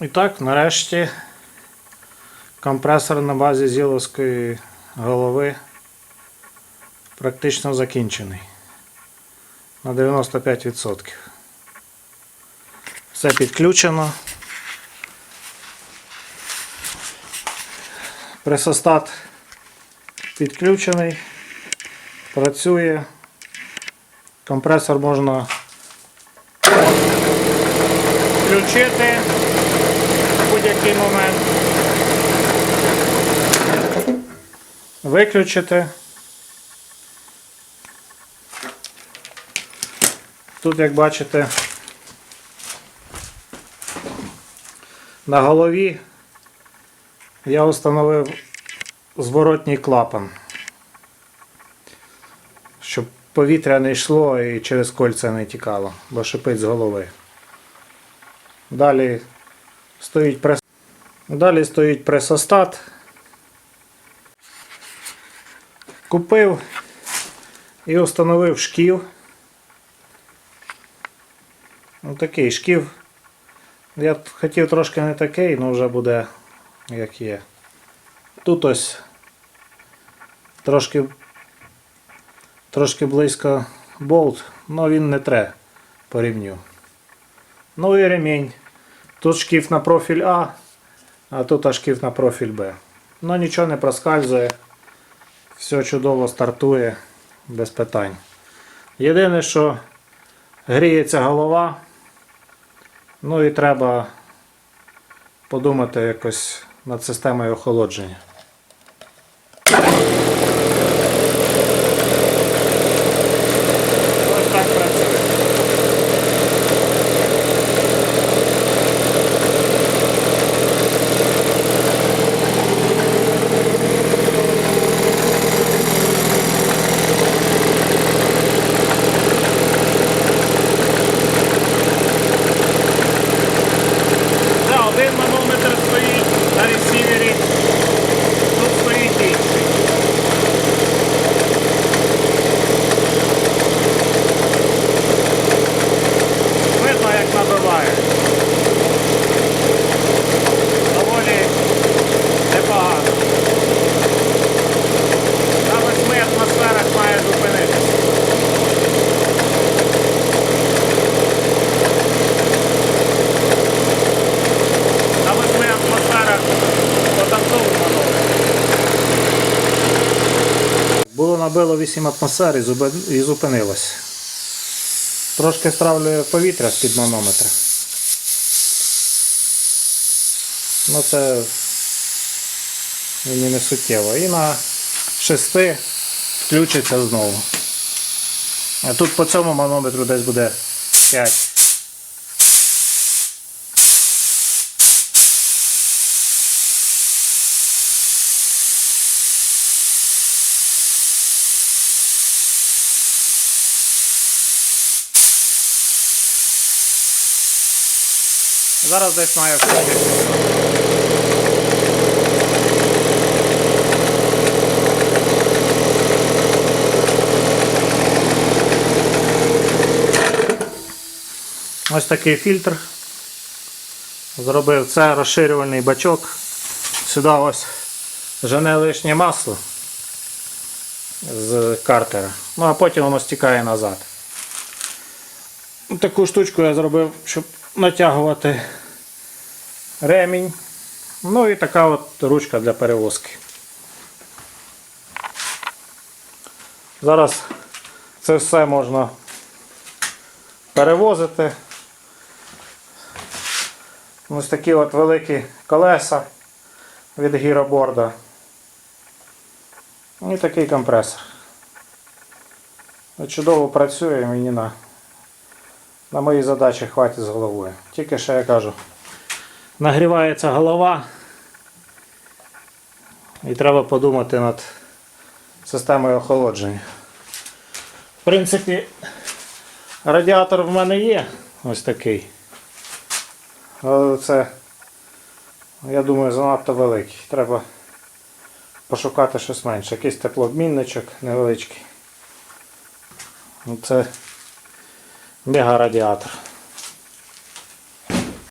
І так, нарешті компресор на базі зіловської голови практично закінчений. На 95%. Все підключено. Пресостат підключений, працює. Компресор можна включити будь-який момент. Виключити. Тут, як бачите, на голові я встановив зворотній клапан, щоб повітря не йшло і через кольця не тікало, бо шипить з голови. Далі стоїть прес... Далі стоїть пресостат. Купив і встановив шків. Ну, такий шків. Я хотів трошки не такий, але вже буде як є. Тут ось трошки, трошки близько болт, але він не тре по рівню. Ну і ремінь. Тут шкіф на профіль А, а тут аж шкіф на профіль Б. Ну нічого не проскальзує. Все чудово стартує без питань. Єдине, що гріється голова. Ну і треба подумати якось над системою охолодження. Ось так працює. Да, один манометр стоїть на ресівері, тут стоїть інший. Видно, як набиває. Доволі непогано. На восьми атмосферах має зупинитися. На восьми атмосферах потанцовуємо Було набило 8 атмосфер і зупинилось. Трошки стравлює повітря з-під манометра. Ну це мені не суттєво. І на 6 включиться знову. А тут по цьому манометру десь буде 5. Зараз десь має включитися. Ось такий фільтр. Зробив це розширювальний бачок. Сюди ось жене лишнє масло з картера. Ну а потім воно стікає назад. Таку штучку я зробив, щоб натягувати ремінь. Ну і така от ручка для перевозки. Зараз це все можна перевозити. Ось такі от великі колеса від гіроборда. І такий компресор. Чудово працює мені на, на мої задачі хватить з головою. Тільки що я кажу, нагрівається голова і треба подумати над системою охолодження. В принципі, радіатор в мене є ось такий. Але це, я думаю, занадто великий. Треба пошукати щось менше. Якийсь теплообмінничок невеличкий. Ну, Це мегарадіатор.